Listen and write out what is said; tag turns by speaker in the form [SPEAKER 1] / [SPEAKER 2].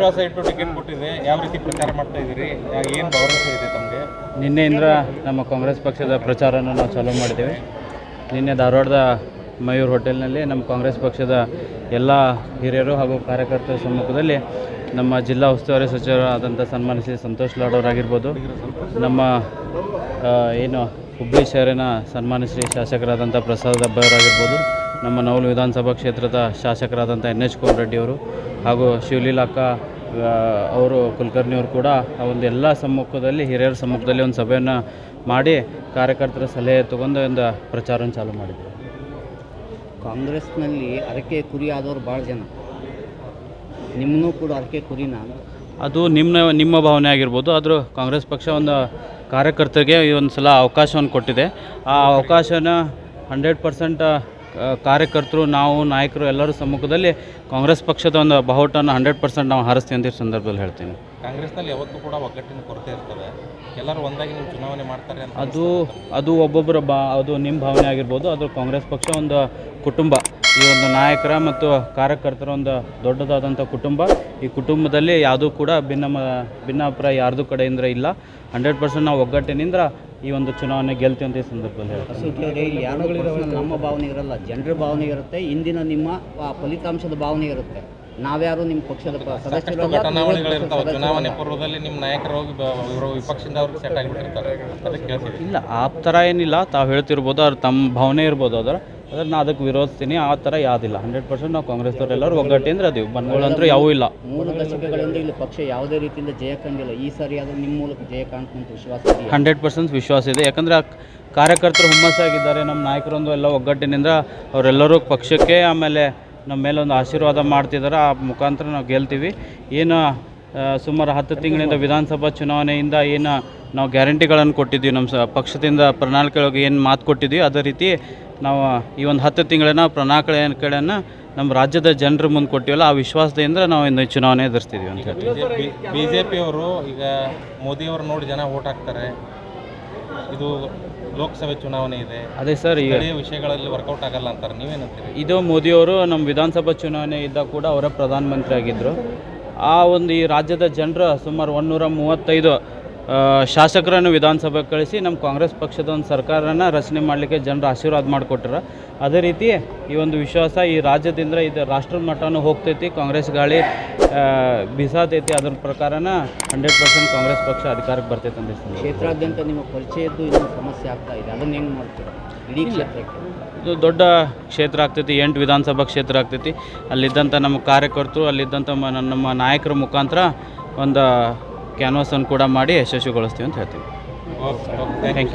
[SPEAKER 1] ವಿಶ್ವಾಸ ಇಟ್ಟು ಟಿಕೆಟ್ ಕೊಟ್ಟಿದೆ. ಯಾವ ರೀತಿ ಪ್ರಚಾರ ಮಾಡ್ತಾ ಇದ್ದೀರಿ? ಏನು ಭರವಸೆ ಇದೆ ತಮಗೆ?
[SPEAKER 2] ನಿನ್ನೆಯಿಂದ ನಮ್ಮ ಕಾಂಗ್ರೆಸ್ ಪಕ್ಷದ ಪ್ರಚಾರನ ನಾವು ಚಾಲೂ ಮಾಡಿದ್ದೇವೆ. ನಿನ್ನೆ ಧಾರವಾಡದ ಮಯೂರ್ ಹೋಟೆಲ್ನಲ್ಲಿ ನಮ್ಮ ಕಾಂಗ್ರೆಸ್ ಪಕ್ಷದ ಎಲ್ಲ ಹಿರಿಯರು ಹಾಗೂ ಕಾರ್ಯಕರ್ತರ ಸಮ್ಮುಖದಲ್ಲಿ ನಮ್ಮ ಜಿಲ್ಲಾ ಉಸ್ತುವಾರಿ ಸಚಿವರಾದಂಥ ಸನ್ಮಾನಿಸಿ ಸಂತೋಷ್ ಲಾಡೋರಾಗಿರ್ಬೋದು ನಮ್ಮ ಏನು ಹುಬ್ಬಳ್ಳಿ ಶಹರಿನ ಸನ್ಮಾನಿಸಿ ಶಾಸಕರಾದಂಥ ಪ್ರಸಾದ್ ಅವರಾಗಿರ್ಬೋದು. ನಮ್ಮ ನವಲು ವಿಧಾನಸಭಾ ಕ್ಷೇತ್ರದ ಶಾಸಕರಾದಂಥ ಎನ್ ಎಚ್ ಕೋಮರೆಡ್ಡಿಯವರು ಹಾಗೂ ಶಿವಲೀಲಾಕ್ಕ ಅವರು ಕುಲಕರ್ಣಿಯವರು ಕೂಡ ಆ ಒಂದು ಎಲ್ಲ ಸಮ್ಮುಖದಲ್ಲಿ ಹಿರಿಯರ ಸಮ್ಮುಖದಲ್ಲಿ ಒಂದು ಸಭೆಯನ್ನು ಮಾಡಿ ಕಾರ್ಯಕರ್ತರ ಸಲಹೆ ತಗೊಂಡು ಒಂದು ಪ್ರಚಾರವನ್ನು ಚಾಲೂ ಮಾಡಿದ್ರು.
[SPEAKER 3] ಕಾಂಗ್ರೆಸ್ನಲ್ಲಿ ಅರಕೆ ಕುರಿ ಆದವರು ಭಾಳ ಜನ. ನಿಮ್ಮನ್ನೂ ಕೂಡ ಅರಕೆ ಕುರಿನ?
[SPEAKER 2] ಅದು ನಿಮ್ಮ ನಿಮ್ಮ ಭಾವನೆ ಆಗಿರ್ಬೋದು ಆದರೂ ಕಾಂಗ್ರೆಸ್ ಪಕ್ಷ ಒಂದು ಕಾರ್ಯಕರ್ತರಿಗೆ ಈ ಒಂದು ಸಲ ಅವಕಾಶವನ್ನು ಕೊಟ್ಟಿದೆ. ಆ ಅವಕಾಶನ ಹಂಡ್ರೆಡ್ ಪರ್ಸೆಂಟ್ ಕಾರ್ಯಕರ್ತರು ನಾವು ನಾಯಕರು ಎಲ್ಲರೂ ಸಮ್ಮುಖದಲ್ಲಿ ಕಾಂಗ್ರೆಸ್ ಪಕ್ಷದ ಒಂದು ಬಾವುಟನ್ನು ಹಂಡ್ರೆಡ್ ಪರ್ಸೆಂಟ್ ನಾವು ಹಾರಿಸ್ತೀವಿ ಅಂತ ಈ ಸಂದರ್ಭದಲ್ಲಿ ಹೇಳ್ತೀನಿ.
[SPEAKER 1] ಕಾಂಗ್ರೆಸ್ನಲ್ಲಿ ಯಾವತ್ತೂ ಕೂಡ ಒಗ್ಗಟ್ಟಿನ ಕೊರತೆ ಇರ್ತದೆ. ಎಲ್ಲರೂ ಒಂದಾಗಿ ನೀವು ಚುನಾವಣೆ ಮಾಡ್ತಾರೆ
[SPEAKER 2] ಅದು ಅದು ಒಬ್ಬೊಬ್ಬರ ಬಾ ಅದು ನಿಮ್ಮ ಭಾವನೆ ಆಗಿರ್ಬೋದು ಅದು ಕಾಂಗ್ರೆಸ್ ಪಕ್ಷ ಒಂದು ಕುಟುಂಬ. ಈ ಒಂದು ನಾಯಕರ ಮತ್ತು ಕಾರ್ಯಕರ್ತರ ಒಂದು ದೊಡ್ಡದಾದಂಥ ಕುಟುಂಬ. ಈ ಕುಟುಂಬದಲ್ಲಿ ಯಾವುದೂ ಕೂಡ ಭಿನ್ನ ಭಿನ್ನಾಭಿಪ್ರಾಯ ಯಾರ್ದು ಕಡೆಯಿಂದ ಇಲ್ಲ. ಹಂಡ್ರೆಡ್ ಪರ್ಸೆಂಟ್ ನಾವು ಒಗ್ಗಟ್ಟಿನಿಂದ ಈ ಒಂದು ಚುನಾವಣೆ ಗೆಲ್ತೀವಿ ಅಂತ ಈ ಸಂದರ್ಭದಲ್ಲಿ
[SPEAKER 3] ನಮ್ಮ ಭಾವನೆ ಇರಲ್ಲ. ಜನರ ಭಾವನೆ ಇರುತ್ತೆ ಇಂದಿನ ನಿಮ್ಮ ಫಲಿತಾಂಶದ ಭಾವನೆ ಇರುತ್ತೆ. ನಾವ್ಯಾರು ನಿಮ್ಮ ಪಕ್ಷದ ಸದಸ್ಯರು
[SPEAKER 1] ಚುನಾವಣೆ ಪೂರ್ವದಲ್ಲಿ ನಿಮ್ಮ ನಾಯಕರು ಹೋಗಿ ಬ- ಇವರು ವಿಪಕ್ಷದಿಂದ ಅವ್ರಿಗೆ ಸೆಟ್ ಆಗಿಬಿಟ್ಟಿರ್ತಾರೆ.
[SPEAKER 2] ಇಲ್ಲ ಆ ಥರ ಏನಿಲ್ಲ. ತಾವು ಹೇಳ್ತಿರ್ಬೋದು ಅವ್ರು ತಮ್ಮ ಭಾವನೆ ಇರ್ಬೋದು. ಅದರ ಅದ್ರ ನಾ ಅದಕ್ಕೆ ವಿರೋಧಿಸ್ತೀನಿ ಆ ಥರ ಯಾವುದಿಲ್ಲ. ಹಂಡ್ರೆಡ್ ಪರ್ಸೆಂಟ್ ನಾವು ಕಾಂಗ್ರೆಸ್ದವ್ರು ಎಲ್ಲರೂ ಒಗ್ಗಟ್ಟಿಂದ್ರೆ ಅದೀವಿ ಬಂಧುಗಳಂತೂ ಯಾವೂ ಇಲ್ಲ.
[SPEAKER 3] ಮೂರು ದಶಕಗಳಿಂದ ಇಲ್ಲಿ ಪಕ್ಷ ಯಾವುದೇ ರೀತಿಯಿಂದ ಜಯ ಕಂಡಿಲ್ಲ. ಈ ಸಾರಿ ಆದರೂ ನಿಮ್ಮ ಮೂಲಕ ಜಯ ಕಾಣ್ತಂತ ವಿಶ್ವಾಸ?
[SPEAKER 2] ಹಂಡ್ರೆಡ್ ಪರ್ಸೆಂಟ್ ವಿಶ್ವಾಸ ಇದೆ. ಯಾಕಂದ್ರೆ ಕಾರ್ಯಕರ್ತರು ಹುಮ್ಮಸ್ಸಾಗಿದ್ದಾರೆ. ನಮ್ಮ ನಾಯಕರೊಂದು ಎಲ್ಲ ಒಗ್ಗಟ್ಟಿನಿಂದ ಅವರೆಲ್ಲರೂ ಪಕ್ಷಕ್ಕೆ ಆಮೇಲೆ ನಮ್ಮ ಮೇಲೆ ಒಂದು ಆಶೀರ್ವಾದ ಮಾಡ್ತಿದ್ದಾರೆ. ಆ ಮುಖಾಂತರ ನಾವು ಗೆಲ್ತೀವಿ. ಏನು ಸುಮಾರು ಹತ್ತು ತಿಂಗಳಿಂದ ವಿಧಾನಸಭಾ ಚುನಾವಣೆಯಿಂದ ಏನು ನಾವು ಗ್ಯಾರಂಟಿಗಳನ್ನು ಕೊಟ್ಟಿದ್ದೀವಿ. ನಮ್ಮ ಸ ಪಕ್ಷದಿಂದ ಪ್ರಣಾಳಿಕೆಗಳಿಗೆ ಏನು ಮಾತು ಕೊಟ್ಟಿದ್ದೀವಿ. ಅದೇ ರೀತಿ ನಾವು ಈ ಒಂದು ಹತ್ತು ತಿಂಗಳಿನ ಕಡೆಯನ್ನು ನಮ್ಮ ರಾಜ್ಯದ ಜನರ ಮುಂದೆ ಕೊಟ್ಟಿವಲ್ಲ ಆ ವಿಶ್ವಾಸದಿಂದ ನಾವು ಇನ್ನು ಚುನಾವಣೆ ಎದುರಿಸ್ತಿದ್ದೀವಿ ಅಂತ ಹೇಳ್ತೀವಿ.
[SPEAKER 1] ಬಿ ಜೆ ಪಿಯವರು ಈಗ ಮೋದಿಯವರು ನೋಡಿ ಜನ ಓಟ್ ಹಾಕ್ತಾರೆ. ಇದು ಲೋಕಸಭೆ ಚುನಾವಣೆ ಇದೆ.
[SPEAKER 2] ಅದೇ ಸರ್ ಈಗ
[SPEAKER 1] ವಿಷಯಗಳಲ್ಲಿ ವರ್ಕೌಟ್ ಆಗಲ್ಲ ಅಂತಾರೆ. ನೀವೇನಂತೀರಿ?
[SPEAKER 2] ಇದು ಮೋದಿಯವರು ನಮ್ಮ ವಿಧಾನಸಭಾ ಚುನಾವಣೆ ಇದ್ದಾಗ ಕೂಡ ಅವರ ಪ್ರಧಾನಮಂತ್ರಿ ಆಗಿದ್ದರು ಆ ಒಂದು ಈ ರಾಜ್ಯದ ಜನರು ಸುಮಾರು ಒಂದೂರ ಮೂವತ್ತೈದು ಶಾಸಕರನ್ನು ವಿಧಾನಸಭೆಗೆ ಕಳಿಸಿ ನಮ್ಮ ಕಾಂಗ್ರೆಸ್ ಪಕ್ಷದ ಒಂದು ಸರ್ಕಾರನ ರಚನೆ ಮಾಡಲಿಕ್ಕೆ ಜನರು ಆಶೀರ್ವಾದ ಮಾಡಿಕೊಟ್ರ. ಅದೇ ರೀತಿ ಈ ಒಂದು ವಿಶ್ವಾಸ ಈ ರಾಜ್ಯದಿಂದ ಇದು ರಾಷ್ಟ್ರದ ಮಟ್ಟನೂ ಹೋಗ್ತೈತಿ ಕಾಂಗ್ರೆಸ್ ಗಾಳಿ ಬಿಸಾತೈತಿ. ಅದ್ರ ಪ್ರಕಾರನ ಹಂಡ್ರೆಡ್ ಪರ್ಸೆಂಟ್ ಕಾಂಗ್ರೆಸ್ ಪಕ್ಷ ಅಧಿಕಾರಕ್ಕೆ ಬರ್ತೈತೆ ಅಂತ ಹೇಳ್ತೀನಿ.
[SPEAKER 3] ಕ್ಷೇತ್ರಾದ್ಯಂತ ನಿಮ್ಮ ಪರಿಚಯದ್ದು ಇನ್ನೊಂದು ಸಮಸ್ಯೆ ಆಗ್ತಾ ಇದೆ. ಅದನ್ನು ಹೆಂಗೆ ಮಾಡ್ತೀರಾ? ಇಡೀ ಕ್ಷೇತ್ರಕ್ಕೆ.
[SPEAKER 2] ಇದು ದೊಡ್ಡ ಕ್ಷೇತ್ರ ಆಗ್ತೈತಿ ಎಂಟು ವಿಧಾನಸಭಾ ಕ್ಷೇತ್ರ ಆಗ್ತೈತಿ. ಅಲ್ಲಿದ್ದಂಥ ನಮ್ಮ ಕಾರ್ಯಕರ್ತರು ಅಲ್ಲಿದ್ದಂಥ ಮ- ನಮ್ಮ ನಾಯಕರ ಮುಖಾಂತರ ಒಂದು ಕ್ಯಾನ್ವಾಸನ್ನು ಕೂಡ ಮಾಡಿ ಯಶಸ್ವಿಗೊಳಿಸ್ತೀವಿ ಅಂತ ಹೇಳ್ತೀವಿ. Thank you